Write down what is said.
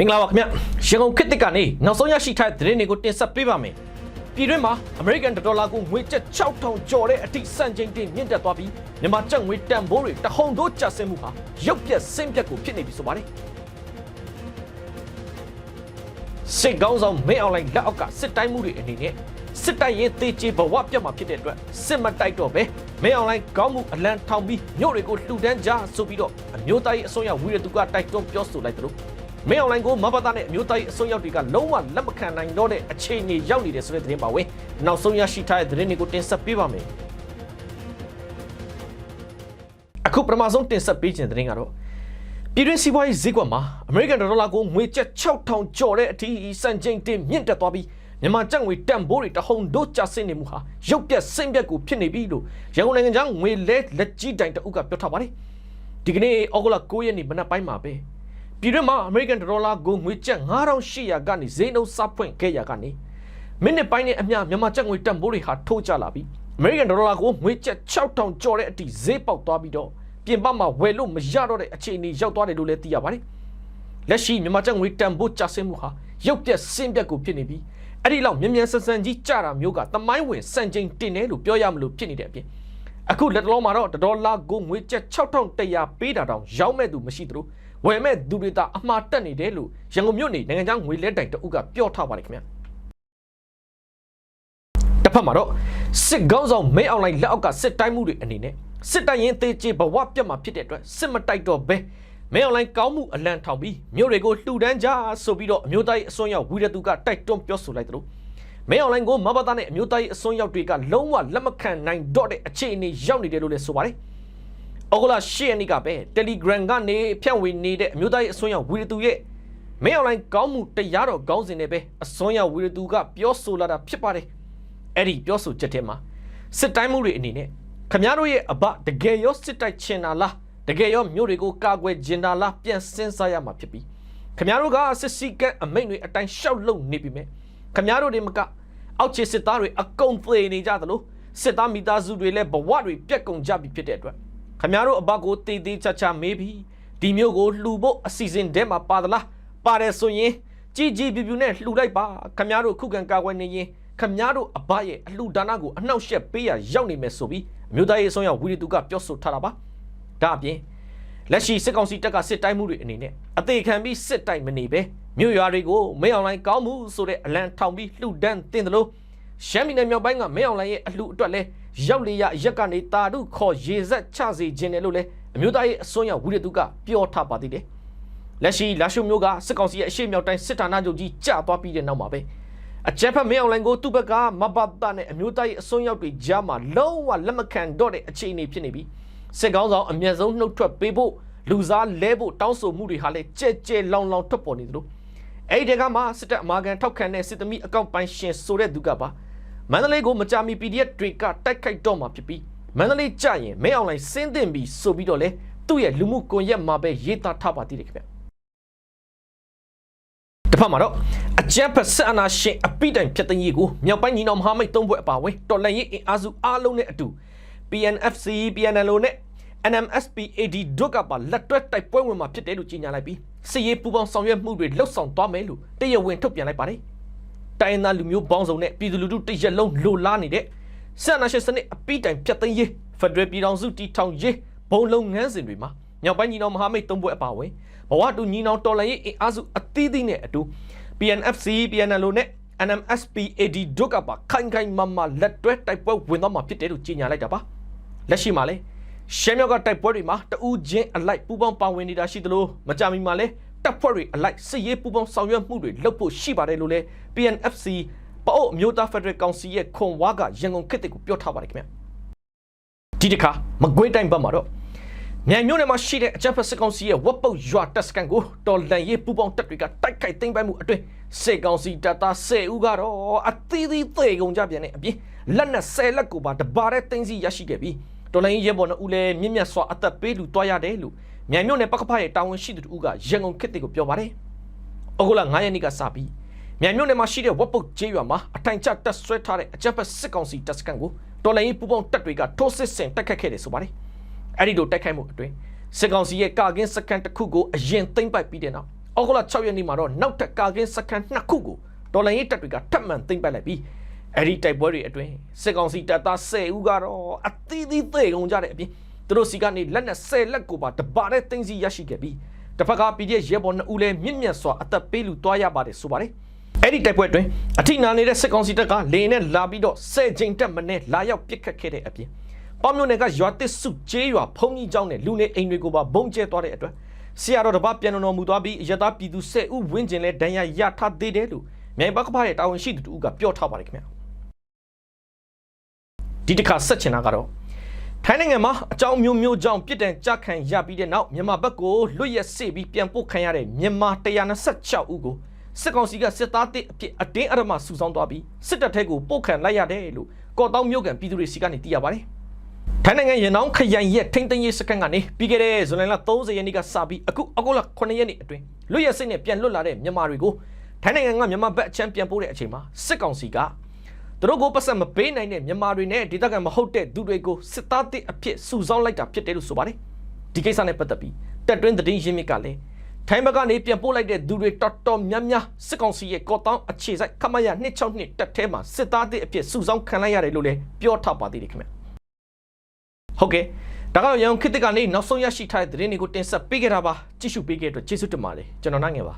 မင်္ဂလာပါခင်ဗျရန်ကုန်ခေတ်တစ်ကနေနောက်ဆုံးရရှိထားတဲ့သတင်းတွေကိုတင်ဆက်ပေးပါမယ်ပြည်တွင်းမှာ American ဒေါ်လာကိုငွေကျပ်6000ကျော်တဲ့အထိစံချိန်တင်မြင့်တက်သွားပြီးမြန်မာကျပ်ငွေတန်ဖိုးတွေတဟုန်ထိုးကျဆင်းမှုဟာရုပ်ပြက်ဆင်းပြက်ကိုဖြစ်နေပြီဆိုပါတယ်စစ်ကောင်းဆောင်မင်းအောင်လှိုင်လက်အောက်ကစစ်တိုင်းမှုတွေအနေနဲ့စစ်တိုက်ရင်တေချေဘဝပြတ်မှာဖြစ်တဲ့အတွက်စစ်မတိုက်တော့ပဲမင်းအောင်လှိုင်ကောင်းမှုအလံထောင်ပြီးမြို့တွေကိုလှူဒန်းကြဆိုပြီးတော့အမျိုးသားရေးအစိုးရဝီရသူကတိုက်တွန်းပြောဆိုလိုက်တယ်လို့ မင်းအွန်လိုင်းကိုမဘာသာနဲ့အမျိုးသားရေးအစွန်းရောက်တွေကလုံးဝလက်မခံနိုင်တော့တဲ့အခြေအနေရောက်နေတဲ့ဆိုတဲ့သတင်းပါဝင်နောက်ဆုံးရရှိထားတဲ့သတင်းတွေကိုတင်ဆက်ပေးပါမယ်အခုပထမဆုံးတင်ဆက်ပေးခြင်းသတင်းကတော့ပြည်တွင်းစီးပွားရေးဈေးကွက်မှာအမေရိကန်ဒေါ်လာကိုငွေကျပ်6000ကျော်တဲ့အထိစံချိန်တင်မြင့်တက်သွားပြီးမြန်မာကျပ်ငွေတန်ဖိုးတွေတဟုန်တို့ကျဆင်းနေမှုဟာရုပ်ပြက်ဆင်းပြက်ကိုဖြစ်နေပြီလို့ရန်ကုန်နိုင်ငံသားငွေလဲလက်ကြီးတိုင်တအုပ်ကပြောထားပါတယ်ဒီကနေ့ဩဂုတ်လ9ရက်နေ့မနက်ပိုင်းမှာပဲ ပြည်တွင်းမှာအမေရိကန်ဒေါ်လာကိုငွေကျပ်9800ကနေဈေးနှုန်းစဖွင့်ခဲ့ရကနေမိနစ်ပိုင်းနဲ့အမျှမြန်မာကျပ်ငွေတန်ဖိုးတွေဟာထိုးကျလာပြီးအမေရိကန်ဒေါ်လာကိုငွေကျပ်6000ကျော်တဲ့အထိဈေးပေါက်သွားပြီးတော့ပြင်ပမှာဝယ်လို့မရတော့တဲ့အခြေအနေရောက်သွားတယ်လို့လည်းသိရပါတယ်။လက်ရှိမြန်မာကျပ်ငွေတန်ဖိုးကျဆင်းမှုဟာရုပ်ပြက်ဆင်းပြက်ကိုဖြစ်နေပြီးအဲ့ဒီလောက်မြန်မြန်ဆန်ဆန်ကြီးကျတာမျိုးကတမိုင်းဝင်စံချိန်တင်တယ်လို့ပြောရမလို့ဖြစ်နေတဲ့အပြင်အခုလက်တလုံးမှာတော့ဒေါ်လာကိုငွေကျပ်6100ပေးတာတောင်ရောက်မဲ့သူမရှိသလို ဝယ်မဲ့သူတွေတာအမှားတက်နေတယ်လို့ရန်ကုန်မြို့နေနိုင်ငံခြားငွေလဲတိုင်တအုပ်ကပြောထားပါတယ်ခင်ဗျာတစ်ဖက်မှာတော့စစ်ကောင်းဆောင်မင်းအွန်လိုင်းလက်အောက်ကစစ်တိုင်းမှုတွေအနေနဲ့စစ်တိုင်ရင်တေချေဘဝပြတ်မှာဖြစ်တဲ့အတွက်စစ်မတိုက်တော့ဘဲမင်းအွန်လိုင်းကောင်းမှုအလံထောင်ပြီးမြို့တွေကိုလှူဒန်းကြဆိုပြီးတော့အမျိုးသားရေးအစွန်းရောက်ဝီရသူကတိုက်တွန်းပြောဆိုလိုက်တယ်လို့မင်းအွန်လိုင်းကိုမဘာသာနဲ့အမျိုးသားရေးအစွန်းရောက်တွေကလုံးဝလက်မခံနိုင်တော့တဲ့အခြေအနေရောက်နေတယ်လို့လည်းဆိုပါတယ်။ အော်ဂလာရှီယနီကပဲ Telegram ကနေဖြန့်ဝေနေတဲ့အမျိုးသားရေးအစွန်းရောက်ဝီရသူရဲ့မင်းအွန်လိုင်းကောင်းမှုတရားတော်ကောင်းစဉ်နဲ့ပဲအစွန်းရောက်ဝီရသူကပြောဆိုလာတာဖြစ်ပါတယ်။အဲ့ဒီပြောဆိုချက်ထဲမှာစစ်တိုင်းမှုတွေအနေနဲ့ခမားတို့ရဲ့အဘတကယ်ရောစစ်တိုက်ချင်တာလားတကယ်ရောမြို့တွေကိုကာကွယ်ကျင်တာလားပြန်စဉ်းစားရမှာဖြစ်ပြီးခမားတို့ကစစ်စီကတ်အမိန့်တွေအတိုင်းရှောက်လုံနေပြီမဲ့ခမားတို့တွေမကအောက်ခြေစစ်သားတွေအကုန်သေနေကြသလိုစစ်သားမိသားစုတွေလည်းဘဝတွေပြက်ကုန်ကြပြီဖြစ်တဲ့အတွက် ခမားတို့အဘကိုတည်တည်ချာချာမေးပြီးဒီမျိုးကိုလှူဖို့အစီအစဉ်ထဲမှာပါသလားပါတယ်ဆိုရင်ကြည်ကြည်ပြူပြူနဲ့လှူလိုက်ပါခမားတို့ခုခံကာကွယ်နေရင်ခမားတို့အဘရဲ့အလှူဒါနကိုအနှောက်အယှက်ပေးရရောက်နေမယ်ဆိုပြီးအမျိုးသားရေးအစွန်းရောက်ဝီရီတူကပြောဆိုထားတာပါဒါအပြင်လက်ရှိစစ်ကောင်စီတပ်ကစစ်တိုင်းမှုတွေအနေနဲ့အသေးခံပြီးစစ်တိုက်မနေပဲမြို့ရွာတွေကိုမင်းအောင်လိုင်းကောင်းမှုဆိုတဲ့အလံထောင်ပြီးလှူဒန်းတင်တယ်လို့ရှမ်းပြည်နယ်မြောက်ပိုင်းကမင်းအောင်လိုင်းရဲ့အလှူအတွက်လဲ ရောက်လေရရက်ကနေတာတို့ခေါ်ရေဆက်ချစေခြင်းတယ်လို့လဲအမျိုးသားရေးအစွန်းရောက်ဝီရီတူကပြောထားပါသေးတယ်လက်ရှိလာရှုမျိုးကစစ်ကောင်စီရဲ့အရှိမြောက်တိုင်းစစ်ဌာနချုပ်ကြီးကျသွားပြီးတဲ့နောက်မှာပဲအကြက်ဖက်မင်းအွန်လိုင်းကိုသူ့ဘက်ကမဘတ်တာနဲ့အမျိုးသားရေးအစွန်းရောက်တွေကြားမှာလုံးဝလက်မခံတော့တဲ့အခြေအနေဖြစ်နေပြီးစစ်ကောင်းဆောင်အမျက်ဆုံးနှုတ်ထွက်ပေးဖို့လူစားလဲဖို့တောင်းဆိုမှုတွေဟာလည်းကြဲကြဲလောင်လောင်ထွက်ပေါ်နေသလိုအဲ့ဒီတကမှစစ်တပ်အမာခံထောက်ခံတဲ့စစ်သမီးအကောင့်ပိုင်ရှင်ဆိုတဲ့သူကပါ မန္တလေးကိုမကြမီ PDF တွေကတိုက်ခိုက်တော့မှာဖြစ်ပြီးမန္တလေးကြရင်မင်းအွန်လိုင်းစင်းတင်ပြီးဆိုပြီးတော့လေသူ့ရဲ့လူမှုကွန်ရက်မှာပဲရေးသားထားပါသေးတယ်ခင်ဗျတစ်ဖက်မှာတော့အကြမ်းဖက်ဆက်အနာရှင်အပိတိုင်ဖြတ်သိမ်းရေးကိုမြောက်ပိုင်းညီနောင်မဟာမိတ်သုံးဘွဲ့အပါအဝင်တော်လှန်ရေးအင်အားစုအားလုံးနဲ့အတူ PNFC PNLO နဲ့ NMSPAD တို့ကပါလက်တွဲတိုက်ပွဲဝင်မှာဖြစ်တယ်လို့ကြေညာလိုက်ပြီးစစ်ရေးပူးပေါင်းဆောင်ရွက်မှုတွေလှုပ်ဆောင်သွားမယ်လို့တရဝင်းထုတ်ပြန်လိုက်ပါတယ်။ တိုင်းသားလူမျိုးပေါင်းစုံနဲ့ပြည်သူလူထုတရက်လုံးလိုလားနေတဲ့ဆက်အနာရှင်စနစ်အပိတိုင်ဖြတ်သိမ်းရေးဖက်ဒရယ်ပြည်ထောင်စုတည်ထောင်ရေးဘုံလုံးငန်းစဉ်တွေမှာမြောက်ပိုင်းညီနောင်မဟာမိတ်သုံးဘွဲ့အပါအဝင်ဘဝတူညီနောင်တော်လှန်ရေးအင်အားစုအသီးသီးနဲ့အတူ PNFC PNLO နဲ့ NMSPAD တို့ကပါခိုင်ခိုင်မာမာလက်တွဲတိုက်ပွဲဝင်သွားမှာဖြစ်တယ်လို့ကြေညာလိုက်တာပါလက်ရှိမှာလဲရှမ်းမြောက်ကတိုက်ပွဲတွေမှာတဦးချင်းအလိုက်ပူးပေါင်းပါဝင်နေတာရှိသလိုမကြမီမှာလဲတပ်ဖွဲ့တွေအလိုက်စစ်ရေးပူးပေါင်းဆောင်ရွက်မှုတွေလုပ်ဖို့ရှိပါတယ်လို့လဲ PNFC ပအို့အမျိုးသားဖက်ဒရယ်ကောင်စီရဲ့ခွန်ဝါကရန်ကုန်ခေတ်ကိုပြောထားပါတယ်ခင်ဗျဒီတစ်ခါမကွေးတိုင်းဘက်မှာတော့မြိုင်မြို့နယ်မှာရှိတဲ့အကြမ်းဖက်စစ်ကောင်စီရဲ့ဝက်ပုတ်ရွာတပ်စကန်ကိုတော်လန်ရေးပူပေါင်းတပ်တွေကတိုက်ခိုက်သိမ်းပိုက်မှုအတွင်းစစ်ကောင်စီတပ်သား10ဦးကတော့အသီးသီးသေကုန်ကြပြန်တဲ့အပြင်လက်နက်10လက်ကိုပါတပါးတဲ့သိမ်းစီရရှိခဲ့ပြီးတော်လန်ရေးရဲဘော်နှစ်ဦးလည်းမြင့်မြတ်စွာအသက်ပေးလူတွားရတယ်လို့မြိုင်မြို့နယ်ပကဖရဲ့တာဝန်ရှိသူတို့ကရန်ကုန်ခေတ်တွေကိုပြောပါတယ်။အခုလ9ရက်နေ့ကစပြီး မြိုင်မြို့နယ်မှာရှိတဲ့ဝက်ပုတ်ကျေးရွာမှာအထိုင်ချတပ်ဆွဲထားတဲ့အကြမ်းဖက်စစ်ကောင်စီတပ်စကန်ကိုတော်လန်ရေးပူပေါင်းတပ်တွေကထိုးစစ်ဆင်တိုက်ခတ်ခဲ့တယ်ဆိုပါတယ်။အဲ့ဒီလိုတိုက်ခိုက်မှုအတွင်းစစ်ကောင်စီရဲ့ကာကင်းစကန်တစ်ခုကိုအရင်သိမ်းပိုက်ပြီးတဲ့နောက်ဩဩဂုတ်လ6ရက်နေ့မှာတော့နောက်ထပ်ကာကင်းစခန်းနှစ်ခုကိုတော်လိုင်းရေးတပ်တွေကထပ်မံသိမ်းပိုက်လိုက်ပြီးအဲ့ဒီတိုက်ပွဲတွေအတွင်းစစ်ကောင်စီတပ်သား10ဦးကတော့အသီးသီးသေကုန်ကြတဲ့အပြင်သူတို့စီကနေလက်နဲ့10လက်ကိုပါတပါတဲ့သိမ်းစီရရှိခဲ့ပြီးတစ်ဖက်က PDF ရဲဘော်2ဦးလည်းမြင့်မြတ်စွာအသက်ပေးလူသွားရပါတယ်ဆိုပါတယ် အဲ့ဒီတိုက်ပွဲအတွင်းအထိနာနေတဲ့စစ်ကောင်စီတပ်ကလေနဲ့လာပြီးတော့10ချိန်တက်မနဲ့လာရောက်ပစ်ခတ်ခဲ့တဲ့အပြင်ပေါမျိုးနယ်ကရွာတစ်စုကျေးရွာဖုံကြီးကျောင်းနဲ့လူနေအိမ်တွေကိုပါဘုံကျဲသွားတဲ့အတွက်ဆရာတော်တစ်ပါးပြန်တော်မူသွားပြီးရတာပြည်သူ10ဦးဝင်းကျင်လဲဒဏ်ရာရထားသေးတယ်လို့မြိုင်ဘက်ကဖရဲ့တာဝန်ရှိသူတို့ကပြောထားပါတယ်ခင်ဗျာဒီတစ်ခါဆက်ချင်တာကတော့ထိုင်းနိုင်ငံမှာအကြောင်းမျိုးမျိုးကြောင့်ပြစ်ဒဏ်ကြခံရပြီးတဲ့နောက်မြန်မာဘက်ကိုလွတ်ရက်စေ့ပြီးပြန်ပို့ခံရတဲ့မြန်မာ126ဦးကို စစ်ကောင်စီကစစ်သားတစ်အဖြစ်အတင်းအဓမ္မစုဆောင်းသွားပြီးစစ်တပ်ထဲကိုပို့ခံလိုက်ရတယ်လို့ကော့တောင်းမြို့ကန်ပြည်သူတွေစီကနေသိရပါတယ်။ထိုင်းနိုင်ငံရန်အောင်ခရိုင်ရဲ့ထိန်းသိမ်းရေးစခန်းကနေပြီးခဲ့တဲ့ဇွန်လ30ရက်နေ့ကစပြီးအခုအောက်တိုဘာ9ရက်နေ့အတွင်းလွတ်ရက်စိတ်နဲ့ပြန်လွတ်လာတဲ့မြန်မာတွေကိုထိုင်းနိုင်ငံကမြန်မာဘက်အချမ်းပြန်ပို့တဲ့အချိန်မှာစစ်ကောင်စီကသူတို့ကိုပတ်စံမပေးနိုင်တဲ့မြန်မာတွေနဲ့ဒေသခံမဟုတ်တဲ့သူတွေကိုစစ်သားတစ်အဖြစ်စုဆောင်းလိုက်တာဖြစ်တယ်လို့ဆိုပါတယ်ဒီကိစ္စနဲ့ပတ်သက်ပြီးတက်တွင်းသတင်းရင်းမြစ်ကလည်း ထိုင်းဘက်ကနေပြန်ပို့လိုက်တဲ့သူတွေတော်တော်များများစစ်ကောင်စီရဲ့ကော့တောင်းအခြေစိုက်ခမရ262တက်ထဲမှာစစ်သားတစ်အဖြစ်စုဆောင်းခံလိုက်ရတယ်လို့လည်းပြောထားပါသေးတယ်ခင်ဗျဟုတ်ကဲ့ဒါကတော့ရန်ခေတ်ကနေနောက်ဆုံးရရှိထားတဲ့သတင်းတွေကိုတင်ဆက်ပေးခဲ့တာပါကြည့်ရှုပေးခဲ့တဲ့အတွက်ကျေးဇူးတင်ပါတယ်ကျွန်တော်နိုင်ငယ်ပါ